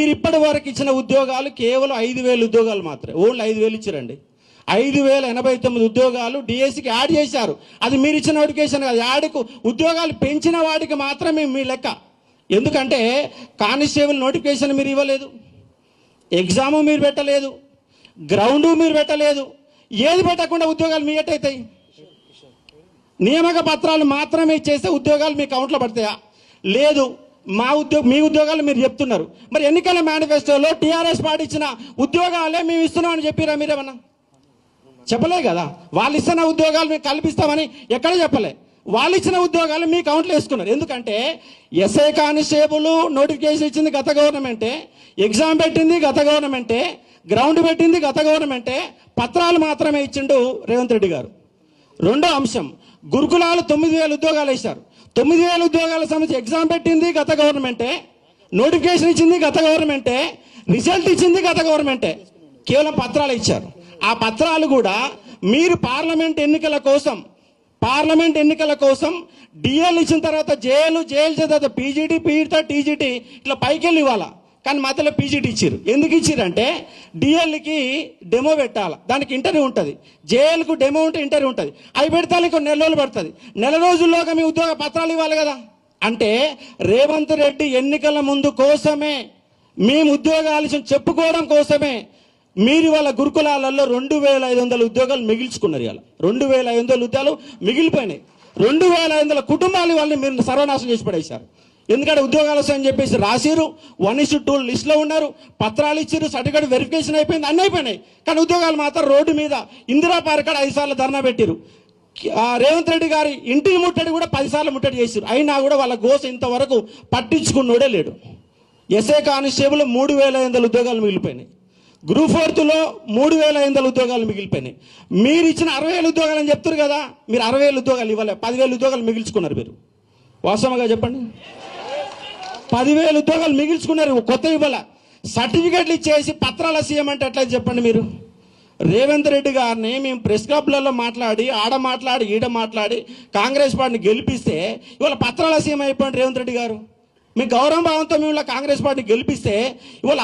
మీరు ఇప్పటి వరకు ఇచ్చిన ఉద్యోగాలు కేవలం ఐదు వేలు ఉద్యోగాలు మాత్రమే. ఓన్లీ ఐదు వేలు ఇచ్చారండి. ఐదు వేల ఎనభై తొమ్మిది ఉద్యోగాలు డిఎస్సికి యాడ్ చేశారు. అది మీరు ఇచ్చిన నోటిఫికేషన్ కాదు. యాడ్కు ఉద్యోగాలు పెంచిన వాటికి మాత్రమే మీ లెక్క. ఎందుకంటే కానిస్టేబుల్ నోటిఫికేషన్ మీరు ఇవ్వలేదు. ఎగ్జాము మీరు పెట్టలేదు. గ్రౌండు మీరు పెట్టలేదు. ఏది పెట్టకుండా ఉద్యోగాలు మీ ఎట్టయితాయి నియామక పత్రాలు మాత్రమే ఇచ్చేస్తే ఉద్యోగాలు మీ కౌంట్లో పడతాయా? లేదు. మా ఉద్యోగ మీ ఉద్యోగాలు మీరు చెప్తున్నారు. మరి ఎన్నికల మేనిఫెస్టోలో టీఆర్ఎస్ పార్టీ ఇచ్చిన ఉద్యోగాలే మేము ఇస్తున్నామని చెప్పిరా మీరేమన్నా? చెప్పలే కదా. వాళ్ళు ఇస్తున్న ఉద్యోగాలు మీకు కల్పిస్తామని ఎక్కడ చెప్పలే. వాళ్ళు ఇచ్చిన ఉద్యోగాలు మీ కౌంట్లో వేసుకున్నారు. ఎందుకంటే ఎస్ఐ కానిస్టేబుల్ నోటిఫికేషన్ ఇచ్చింది గత గవర్నమెంటే ఎగ్జామ్ పెట్టింది గత గవర్నమెంటే గ్రౌండ్ పెట్టింది గత గవర్నమెంటే పత్రాలు మాత్రమే ఇచ్చిండు రేవంత్ రెడ్డి గారు. రెండో అంశం గురుకులాలు తొమ్మిది వేల ఉద్యోగాలు వేశారు. తొమ్మిది వేల ఉద్యోగాల సంబంధించి ఎగ్జామ్ పెట్టింది గత గవర్నమెంటే నోటిఫికేషన్ ఇచ్చింది గత గవర్నమెంటే రిజల్ట్ ఇచ్చింది గత గవర్నమెంటే. కేవలం పత్రాలు ఇచ్చారు. ఆ పత్రాలు కూడా మీరు పార్లమెంట్ ఎన్నికల కోసం పార్లమెంట్ ఎన్నికల కోసం డిఎల్ ఇచ్చిన తర్వాత జేఎల్ జేఎల్ ఇచ్చిన తర్వాత పీజీటీ పీజీతో టీజీటీ ఇట్లా పైకి వెళ్ళి ఇవ్వాలా? కానీ మధ్యలో పీజీటీ ఇచ్చారు ఎందుకు ఇచ్చారంటే డిఎల్కి డెమో పెట్టాలి. దానికి ఇంటర్వ్యూ ఉంటుంది. జేఎల్కు డెమో ఉంటే ఇంటర్వ్యూ ఉంటుంది. అవి పెడతాను ఇంకో నెల రోజులు పడుతుంది. నెల రోజుల్లోగా మీ ఉద్యోగ పత్రాలు ఇవ్వాలి కదా. అంటే రేవంత్ రెడ్డి ఎన్నికల ముందు కోసమే మేము ఉద్యోగ ఆలస్యం చెప్పుకోవడం కోసమే మీరు వాళ్ళ గురుకులాలలో రెండు వేల ఐదు వందల ఉద్యోగాలు మిగిల్చుకున్నారు ఇవాళ. రెండు వేల ఐదు వందల ఉద్యోగాలు మిగిలిపోయినాయి. రెండు వేల ఐదు వందల కుటుంబాలు వాళ్ళని మీరు సర్వనాశనం చేసి పడేశారు. ఎందుకంటే ఉద్యోగాలు వస్తాయని చెప్పేసి రాసిరు వన్ ఇస్ టూ లిస్ట్లో ఉన్నారు. పత్రాలు ఇచ్చారు సర్టిఫికేట్ వెరిఫికేషన్ అయిపోయింది. అన్నీ అయిపోయినాయి. కానీ ఉద్యోగాలు మాత్రం రోడ్డు మీద ఇందిరా పార్క్ ఐదు సార్లు ధర్నా పెట్టారు ఆ రేవంత్ రెడ్డి గారి ఇంటిని ముట్టడి కూడా పదిసార్లు ముట్టడి చేశారు అయినా కూడా వాళ్ళ గోస ఇంతవరకు పట్టించుకున్నోడే లేడు. ఎస్ఐ కానిస్టేబుల్ మూడు వేల ఐదు వందల ఉద్యోగాలు మిగిలిపోయినాయి. గ్రూప్ ఫోర్త్లో మూడు వేల ఐదు వందల ఉద్యోగాలు మిగిలిపోయినాయి. మీరు ఇచ్చిన అరవై వేల ఉద్యోగాలు అని చెప్తారు కదా మీరు అరవై వేల ఉద్యోగాలు ఇవ్వలే. పదివేల ఉద్యోగాలు మిగిల్చుకున్నారు మీరు. వాస్తవంగా చెప్పండి. పదివేల ఉద్యోగాలు మిగిల్చుకున్నారు కొత్త ఇవ్వాల. సర్టిఫికెట్లు ఇచ్చేసి పత్రాల సీఎం అంటే ఎట్లా చెప్పండి మీరు? రేవంత్ రెడ్డి గారిని మేము ప్రెస్ క్లబ్లలో మాట్లాడి ఆడ మాట్లాడి ఈడ మాట్లాడి కాంగ్రెస్ పార్టీని గెలిపిస్తే ఇవాళ పత్రాల సీఎం అయిపోయింది రేవంత్ రెడ్డి గారు. మీ గౌరవ భావంతో మేము కాంగ్రెస్ పార్టీని గెలిపిస్తే ఇవాళ